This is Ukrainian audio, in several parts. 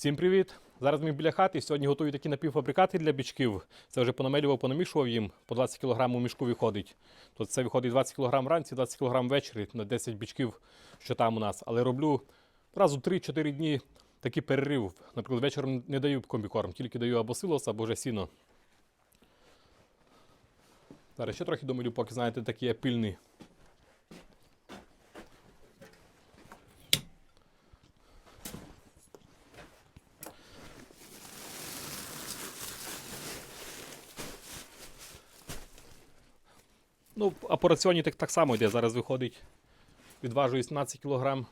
Всім привіт! Зараз ми біля хати. Сьогодні готую такі напівфабрикати для бичків. Це вже понамелював, понамішував їм. По 20 кг у мішку виходить. То це виходить 20 кг вранці, 20 кг ввечері на 10 бичків, що там у нас. Але роблю раз у 3-4 дні такий перерив. Наприклад, вечором не даю комбікорм, тільки даю або силос, або вже сіно. Зараз ще трохи домилю, поки знаєте, такі є пильні. Ну, а по раціоні так, так само йде. Зараз виходить, відважую 17 кг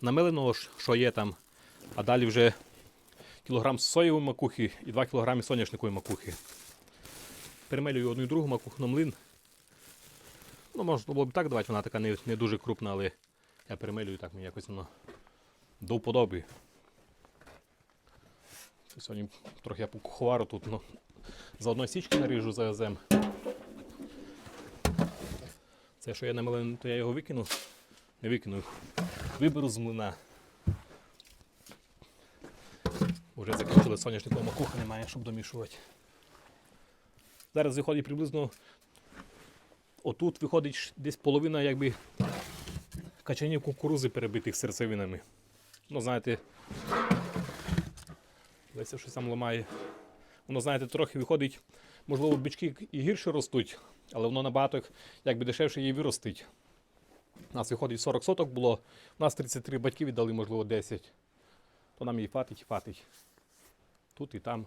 намиленого, що є там, а далі вже кілограм соєвої макухи і 2 кг соняшникової макухи. Перемелюю одну і другу макуху на млин. Ну, можна було б так давати, вона така не, не дуже крупна, але я перемелюю так мені якось воно до вподоби. Сьогодні трохи я по куховару тут ну, заодно січки наріжу за озем. Це, що я намалив, то я його викину. Не викину. Виберу з млина. Уже закінчили соняшникова макуха немає, щоб домішувати. Зараз виходить приблизно. Отут виходить десь половина якби качанів кукурузи перебитих серцевинами. Ну, знаєте, Леся щось там ламає. Воно, знаєте, трохи виходить, можливо, бички і гірше ростуть, але воно набагато якби дешевше її виростить. У нас виходить 40 соток було, у нас 33 батьки віддали, можливо, 10. То нам її фатить і фатить. Тут і там.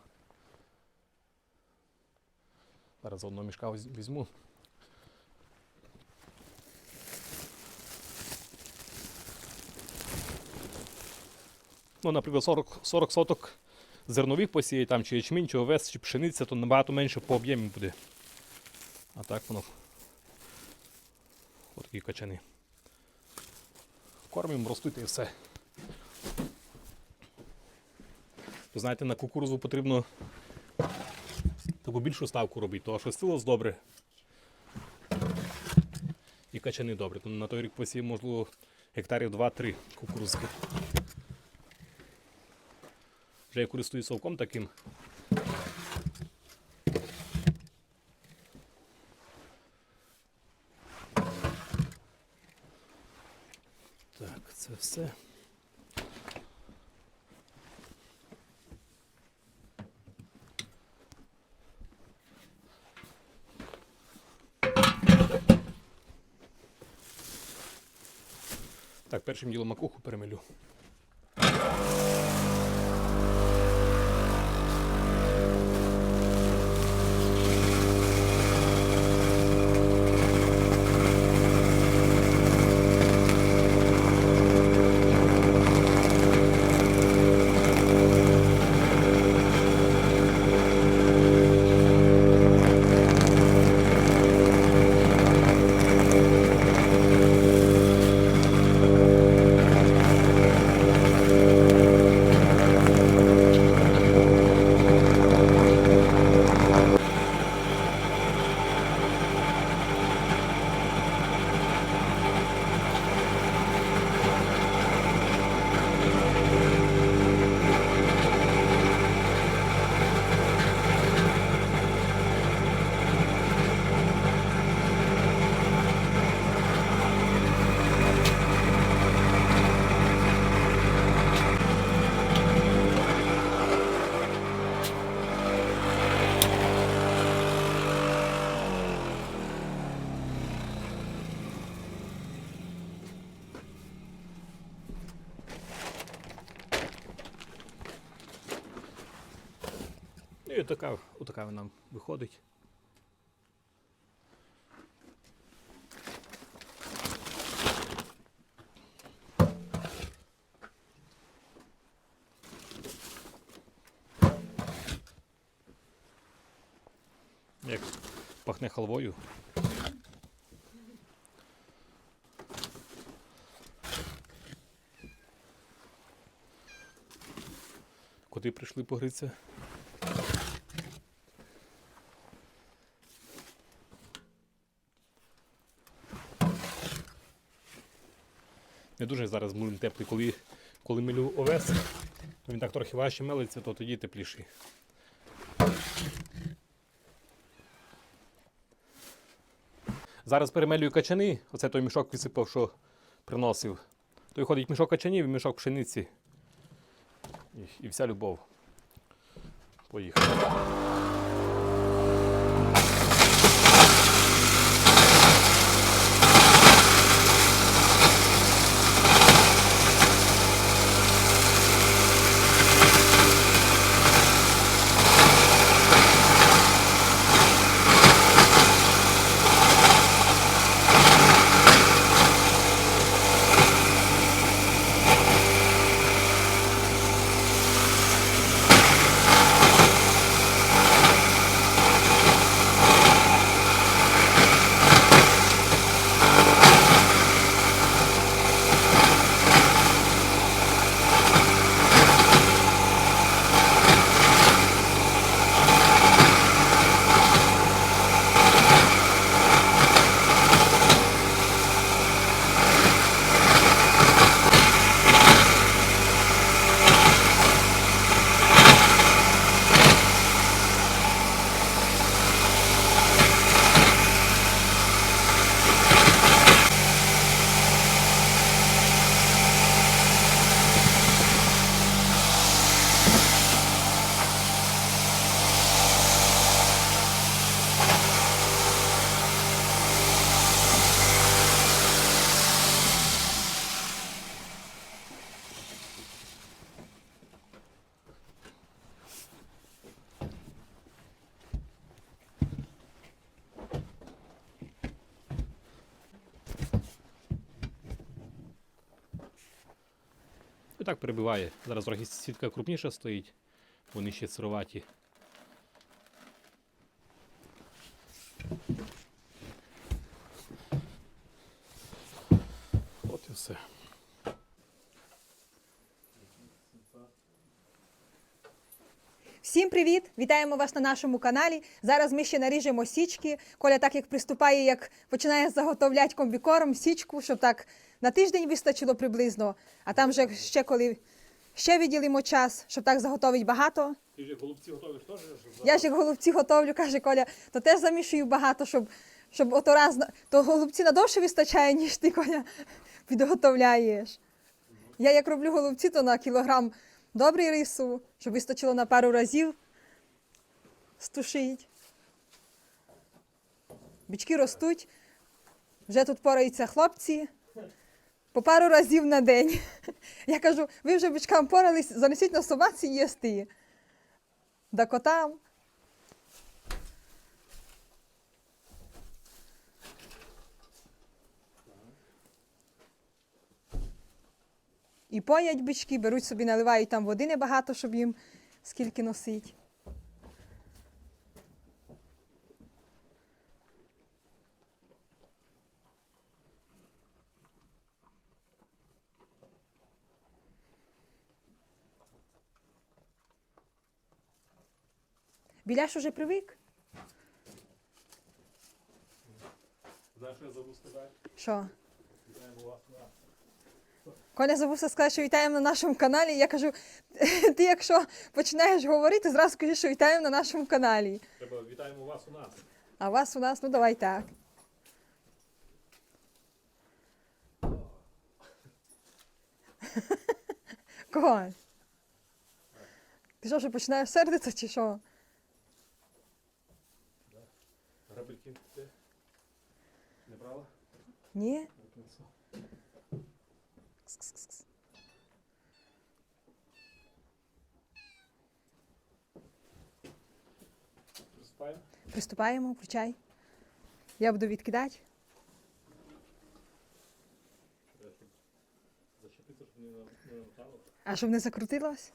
Зараз одного мішка візьму. Ну, наприклад, 40, 40 соток зернових посіє, там чи ячмінь, чи овес, чи пшениця, то набагато менше по об'ємі буде. А так воно. Отакі качани. Кормимо, ростуть і все. Ви знаєте, на кукурузу потрібно таку більшу ставку робити, тому що силос добре. І качани добре. То на той рік посів, можливо, гектарів 2-3 кукурузки. Вже я користуюсь совком таким. Так, це все. Так, першим ділом макуху перемелю. Така, отака вона виходить. Як пахне халвою. Коти прийшли погритися. Не дуже зараз млин теплий, коли, коли милю овес, Він так трохи важче мелиться, то тоді тепліший. Зараз перемелюю качани. Оце той мішок висипав, що приносив. Той ходить мішок качанів і мішок пшениці. І, і вся любов. Поїхали. І так перебиває. Зараз трохи сітка крупніша стоїть, вони ще сироваті. От і все. Всім привіт! Вітаємо вас на нашому каналі. Зараз ми ще наріжемо січки. Коля так як приступає, як починає заготовляти комбікорм, січку, щоб так на тиждень вистачило приблизно. А там вже ще коли ще виділимо час, щоб так заготовити багато. Ти вже голубці готовиш теж? Я ж як голубці готовлю, каже Коля, то теж замішую багато, щоб, щоб ото раз то голубці надовше вистачає, ніж ти Коля підготовляєш. Я як роблю голубці, то на кілограм добрий рису, щоб вистачило на пару разів стушить. Бічки ростуть. Вже тут пораються хлопці по пару разів на день. Я кажу, ви вже бичкам порались, занесіть на собаці їсти. Да котам. І поять бички, беруть собі, наливають там води небагато, щоб їм скільки носить. Біляш уже привик. Знаєш, що я забув сказати? Що? Коля забувся сказати, що вітаємо на нашому каналі. Я кажу, ти якщо починаєш говорити, зразу кажи, що вітаємо на нашому каналі. Треба вітаємо вас у нас. А вас у нас, ну давай так. Коль. Ти що, вже починаєш сердитися чи що? Грабельки ти не брала? Ні? Приступаємо. Приступаємо, включай. Я буду відкидати. Зачепити, щоб не не. А щоб не закрутилось?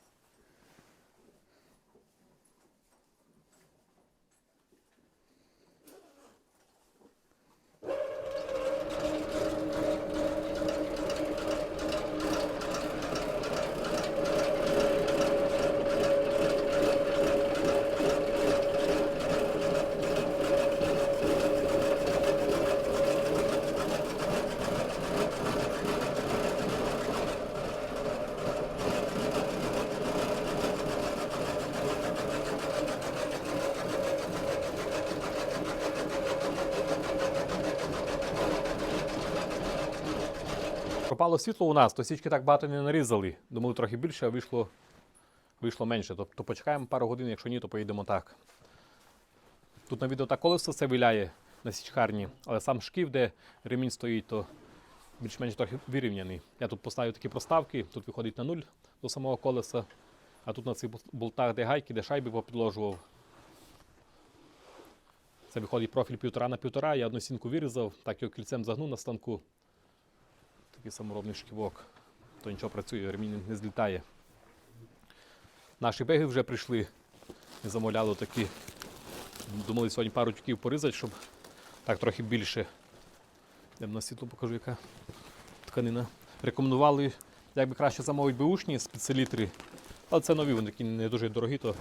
Пропало світло у нас, то січки так багато не нарізали. Думали трохи більше, а вийшло, вийшло менше. Тобто почекаємо пару годин, якщо ні, то поїдемо так. Тут на відео так колесо все виляє на січкарні, але сам шків, де ремінь стоїть, то більш-менш трохи вирівняний. Я тут поставив такі проставки, тут виходить на нуль до самого колеса, а тут на цих бол- болтах, де гайки, де шайби попідложував. Це виходить профіль півтора на півтора, я одну сінку вирізав, так його кільцем загнув на станку. Такий саморобний шківок. То нічого працює, ремінь не злітає. Наші беги вже прийшли і замовляли такі. Думали сьогодні пару тюків порізати, щоб так трохи більше. Йдемо на світло покажу, яка тканина. Рекомендували, як би краще замовити беушні спецелітри. Але це нові, вони такі не дуже дорогі, то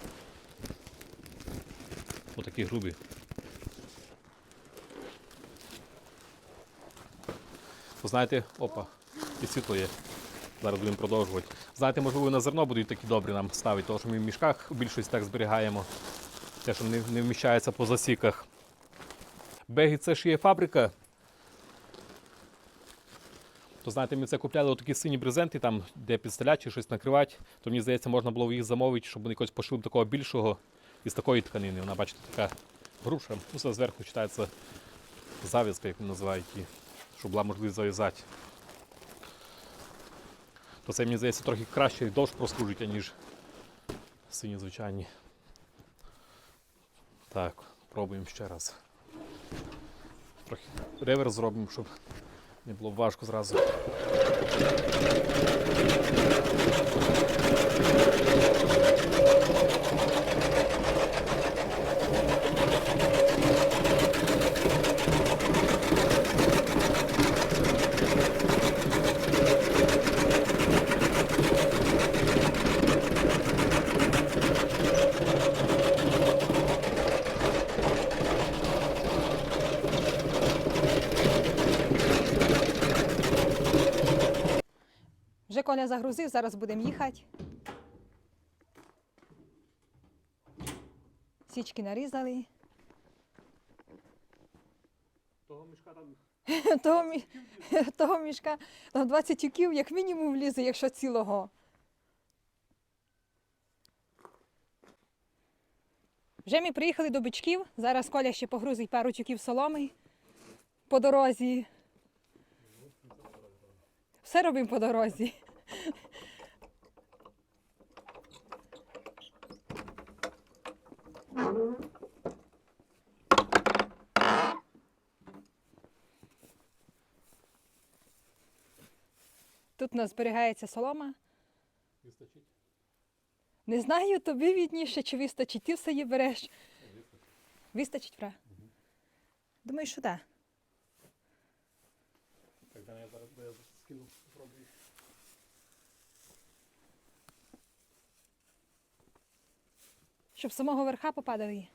отакі грубі. Знаєте, опа, і світло є. Зараз будемо продовжувати. Знаєте, можливо, на зерно будуть такі добрі нам ставити, тому що ми в мішках в так зберігаємо. Те, що не, не вміщається по засіках. Беги це ж є фабрика. То знаєте, ми це купляли такі сині брезенти, там, де підстеляти чи щось накривати, то мені здається, можна було їх замовити, щоб вони якось пошили такого більшого із такої тканини. Вона, бачите, така груша. Ну, це зверху вважається зав'язка, як вони називають її, щоб була можливість зав'язати. То це, мені здається, трохи краще і довше прослужить, ніж сині звичайні. Так, пробуємо ще раз. Трохи реверс зробимо, щоб не було важко зразу. Коля загрузив, зараз будемо їхати. Січки нарізали. Того мішка там Того, мі... Того мішка там 20 тюків як мінімум влізе, якщо цілого. Вже ми приїхали до бичків. Зараз Коля ще погрузить пару тюків соломи по дорозі. Все робимо по дорозі. Тут у нас зберігається солома. вистачить. Не знаю, тобі відніше, чи вистачить. Ти все її береш. Вистачить, фра? Думаю, що так. Так, я зараз я скину, спробую. Щоб самого верха попадали.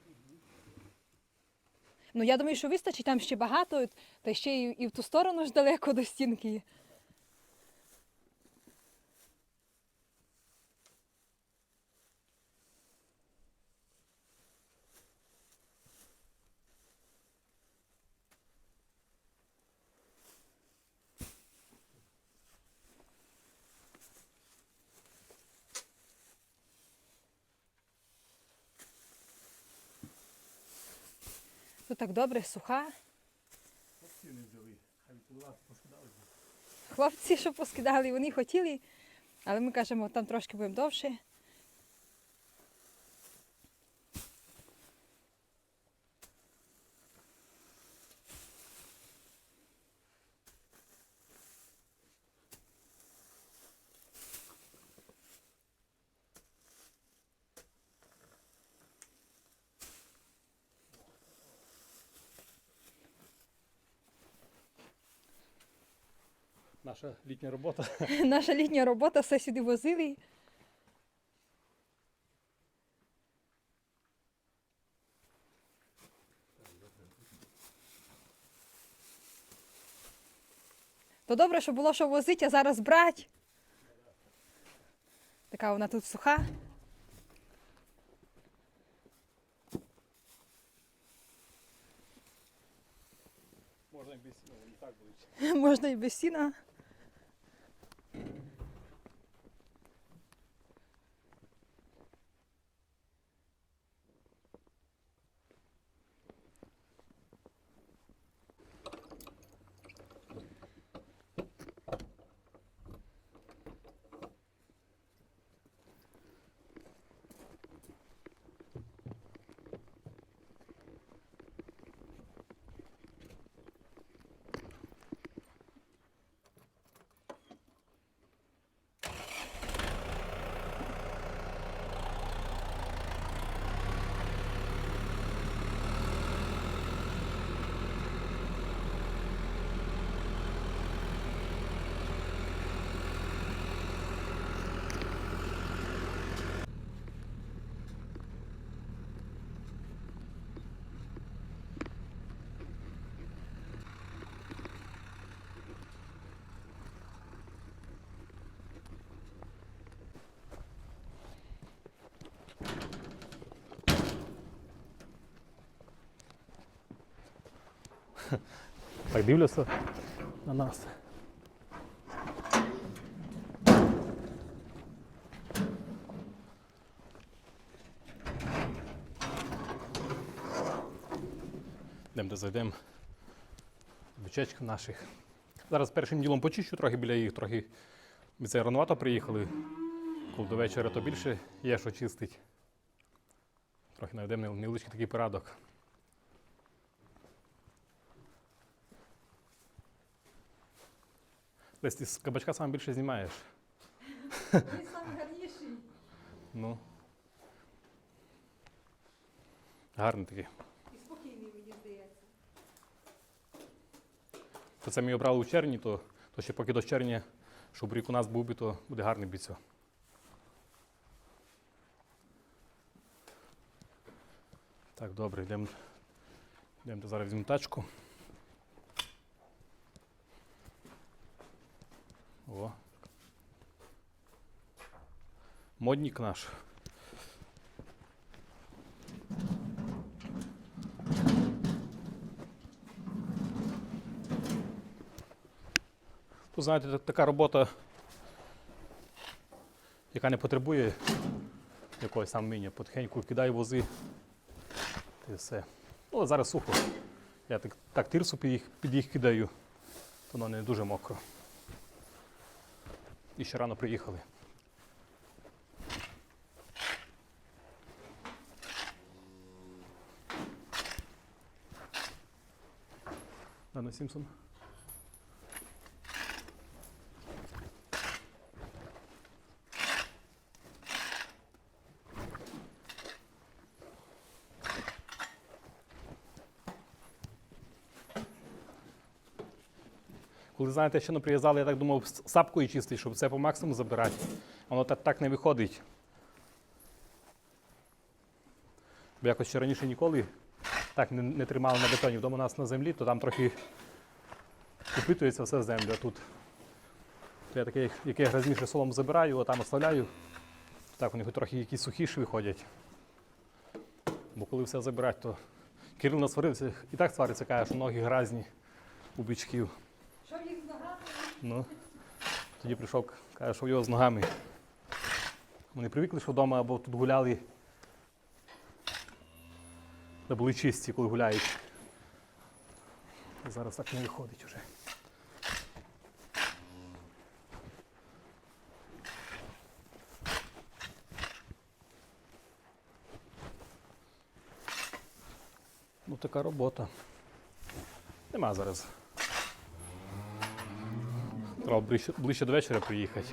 Ну, я думаю, що вистачить, там ще багато, та ще і, і в ту сторону ж далеко до стінки. Тут так добре, суха. Хлопці не взяли, хай відпливати, поскидали. Хлопці, що поскидали, вони хотіли, але ми кажемо, там трошки будемо довше. Наша літня робота. Наша літня робота все сюди возили. То добре, що було що возити, а зараз брати. Така вона тут суха. Можна і без сіна, і так будуть. Можна і без сіна. Так дивляться на нас. Йдемо де зайдемо. Бичечків наших. Зараз першим ділом почищу трохи біля їх, трохи ми це ранувато приїхали. Коли до вечора, то більше є що чистить. Трохи наведемо невеличкий такий порядок. Десь ти з кабачка саме більше знімаєш. Ну. Гарний такий. І спокійний, мені здається. То це ми обрали у червні, то, то ще поки до червня, щоб рік у нас був би, то буде гарний біцьо. Так, добре, йдемо. Йдемо зараз візьмемо тачку. О. Модник наш. Тут, знаєте, та- така робота, яка не потребує якогось там вміння. Потихеньку кидай вози. І все. Ну, зараз сухо. Я так, так тирсу під їх, під їх кидаю, воно не дуже мокро. І ще рано приїхали. Дана Сімпсон. Коли знаєте, що не приїжджали, я так думав, сапкою чистий, щоб це по максимуму забирати. Воно так, так не виходить. Якось ще раніше ніколи так не, не тримали на бетоні. Вдома у нас на землі, то там трохи впитується все землю. Тут то я таке, яке грязніше солому забираю, а там оставляю. Так, вони хоч трохи якісь сухіші виходять. Бо коли все забирати, то Кирил насварився і так свариться, каже, що ноги грязні у бичків. Що їх з ногами? Ну, тоді прийшов, каже, що його з ногами. Вони привикли, що вдома або тут гуляли, де були чисті, коли гуляють. Зараз так не виходить уже. Ну, така робота. Нема зараз. Треба ближче, ближче до вечора приїхати.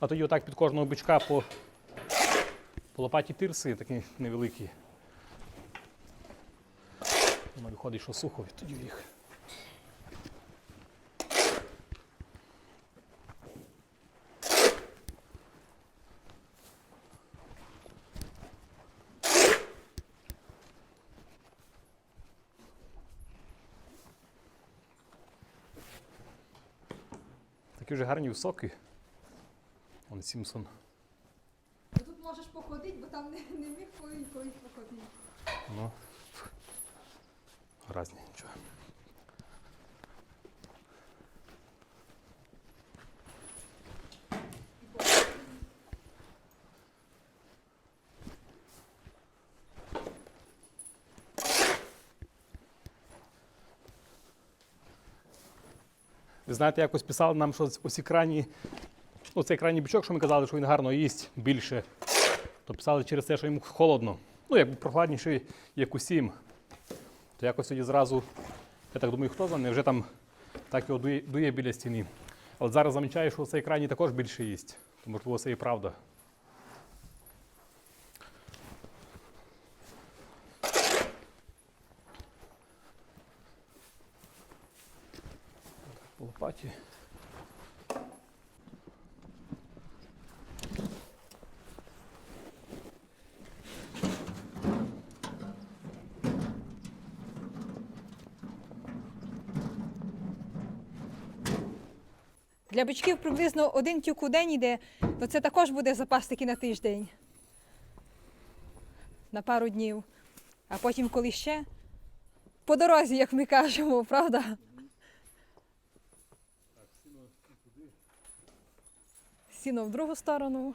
А тоді отак під кожного бичка по, по лопаті тирси такі невеликі. Воно виходить, що сухо, і тоді їх. Вже гарні високі. Он Сімсон. Ну, Тут можеш походити, бо там не, не міг коли коли походити. Ну. Разні, нічого. Ви знаєте, якось писали нам, що ось крайні, ну крайній бічок, що ми казали, що він гарно їсть більше, то писали через те, що йому холодно. Ну, якби прохладніше, як усім. То якось тоді зразу, я так думаю, хто за не вже там так його дує, дує біля стіни. Але зараз замічаю, що цей крайній також більше їсть. То можливо, це і правда. Лопаті. Для бичків приблизно один тюк у день іде, то це також буде запас такий на тиждень. На пару днів. А потім, коли ще по дорозі, як ми кажемо, правда? Сіно в другу сторону.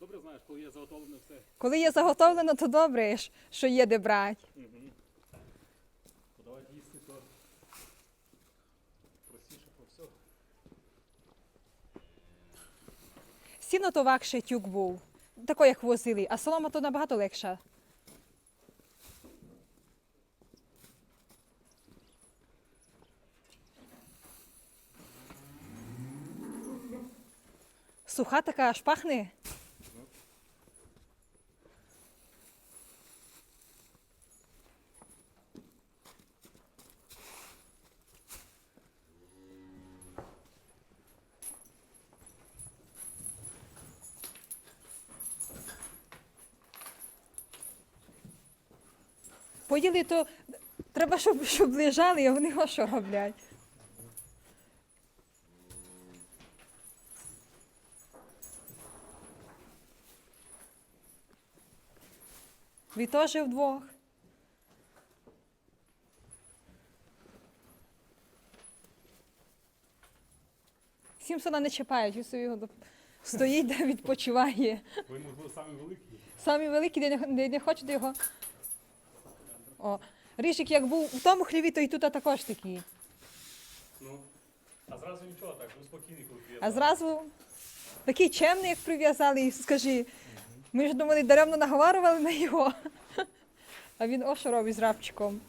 Добре знаєш, коли є заготовлене все. Коли є заготовлено, то добре, що є де брати. Подавати їсти, то простіше про все. Сіно то вакше тюк був, тако як возили, а солома то набагато легша. Суха така аж пахне. Поїли, то треба, щоб, щоб лежали, а вони о що роблять. Ви теж вдвох. Сімсона не чіпають, він собі стоїть, де відпочиває. Ви, можливо, самі великі. Самі великі, де не, де не хочете його. О, ріжик як був у тому хліві, то і тут також такий. Ну, а зразу нічого так, ви спокійний, коли А зразу такий чемний, як прив'язали, і скажи, ми ж думали, даремно наговарювали на його. А він о, що робить з рабчиком.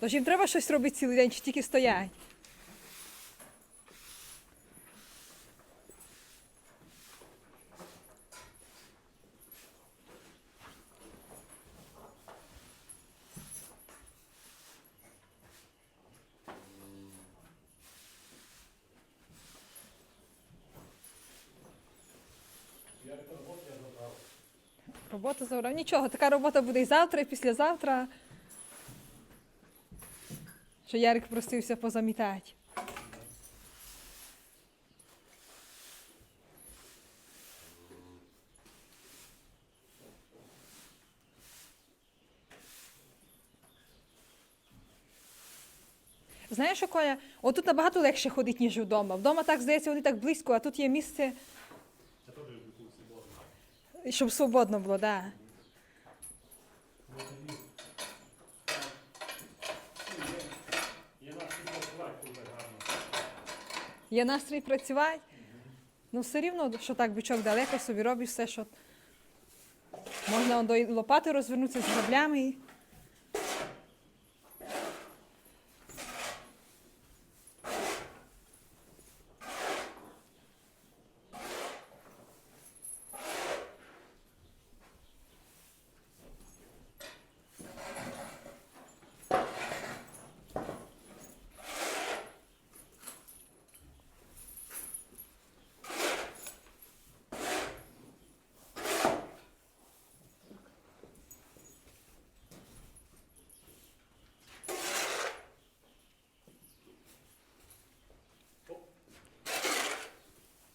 Тож їм треба щось робити цілий день, чи тільки стоять. Робота забрав. Нічого, така робота буде і завтра, і післязавтра. Що Ярик просився позамітати. Знаєш, Коля, отут набагато легше ходить, ніж вдома. Вдома так здається, вони так близько, а тут є місце, Я теж люблю свободу. Щоб свободно було, так. Да. Є настрій працювати. Ну, все рівно, що так бичок далеко собі робиш все, що можна до лопати розвернутися з граблями.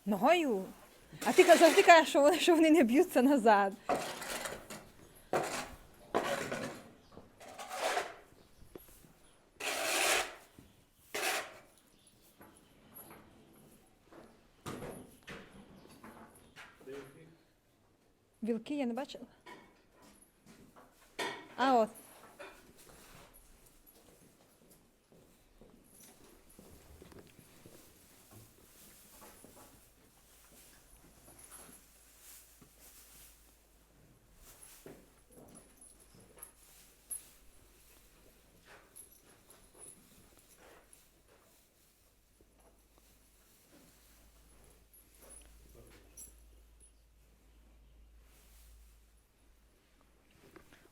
Ногою. А ти завжди кажеш, що вони, що вони не б'ються назад. Білки я не бачила. А от.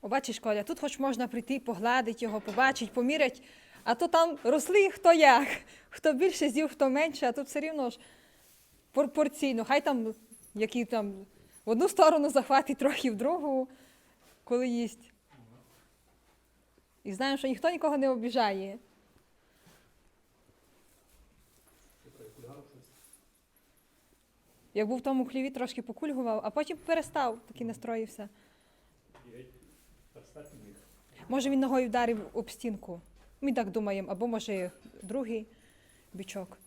О, бачиш, Коля, тут хоч можна прийти, погладити його, побачити, поміряти, а то там росли хто як, хто більше з'їв, хто менше, а тут все рівно ж пропорційно. Хай там, які там в одну сторону захватить, трохи в другу. коли їсть. І знаємо, що ніхто нікого не обіжає. Як був в тому хліві, трошки покульгував, а потім перестав, такий настроївся. Може, він ногою вдарив об стінку. Ми так думаємо, або може другий бічок.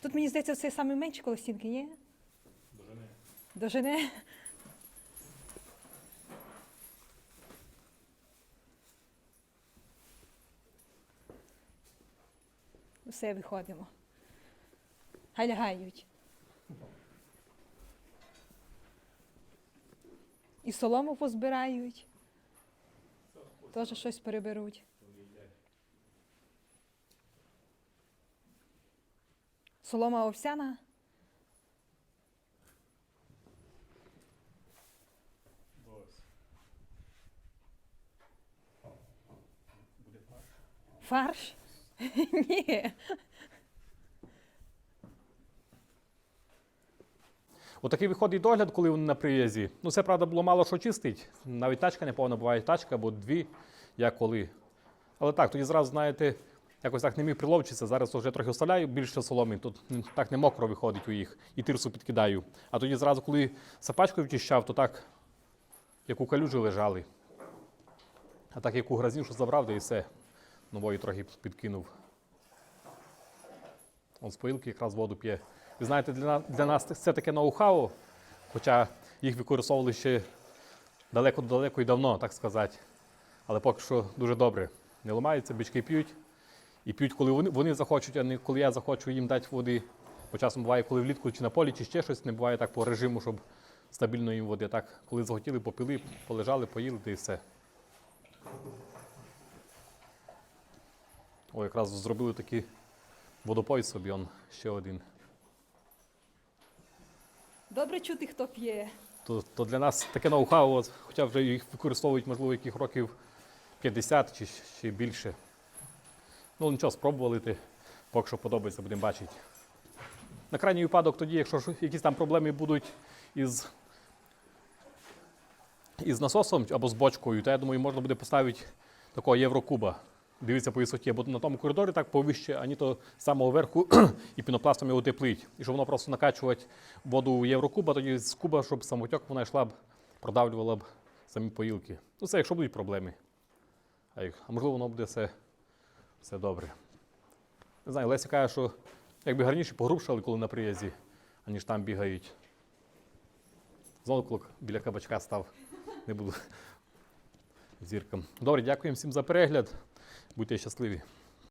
Тут мені здається, це саме менше коло стінки, ні? Дожене. Все, виходимо. Хай лягають. І солому позбирають. Теж щось переберуть. Солома овсяна. Фарш? Ні. Отакий виходить догляд, коли вони на приїзді. Ну, це правда було мало що чистить. Навіть тачка не повна буває тачка або дві, як коли. Але так, тоді зразу, знаєте, якось так не міг приловчитися. Зараз вже трохи оставляю більше соломи. Тут так не мокро виходить у їх і тирсу підкидаю. А тоді зразу, коли сапачкою вчищав, то так, як у калюжі лежали. А так як у що забрав, да і все. Нової трохи підкинув. Он з поїлки якраз воду п'є. Ви знаєте, для, на- для нас це таке ноу-хау, хоча їх використовували ще далеко-далеко і давно, так сказати. Але поки що дуже добре. Не ламаються, бички п'ють. І п'ють, коли вони, вони захочуть, а не коли я захочу їм дати води. Бо часом буває, коли влітку чи на полі, чи ще щось, не буває так по режиму, щоб стабільно їм води. Так, коли захотіли, попили, полежали, поїли, та і все. О, якраз зробили такий водопой собі, он ще один. Добре чути, хто п'є. То, то для нас таке ноу-хау, хоча вже їх використовують, можливо, яких років 50 чи ще більше. Ну нічого, спробували ти. Поки що подобається, будемо бачити. На крайній випадок тоді, якщо якісь там проблеми будуть із, із насосом або з бочкою, то я думаю, можна буде поставити такого єврокуба. Дивіться по висоті, бо на тому коридорі так повище, ані то самого верху і пінопластом його утеплить. І щоб воно просто накачувати воду в єврокуба, тоді з куба, щоб самотек вона йшла б, продавлювала б самі поїлки. Ну це якщо будуть проблеми. А, а можливо, воно буде все, все добре. Не знаю, Леся каже, що якби гарніше погрубшали, коли на приїзді, аніж там бігають. Знову коли біля кабачка став. Не буду зірком. Добре, дякуємо всім за перегляд. Будьте щасливі.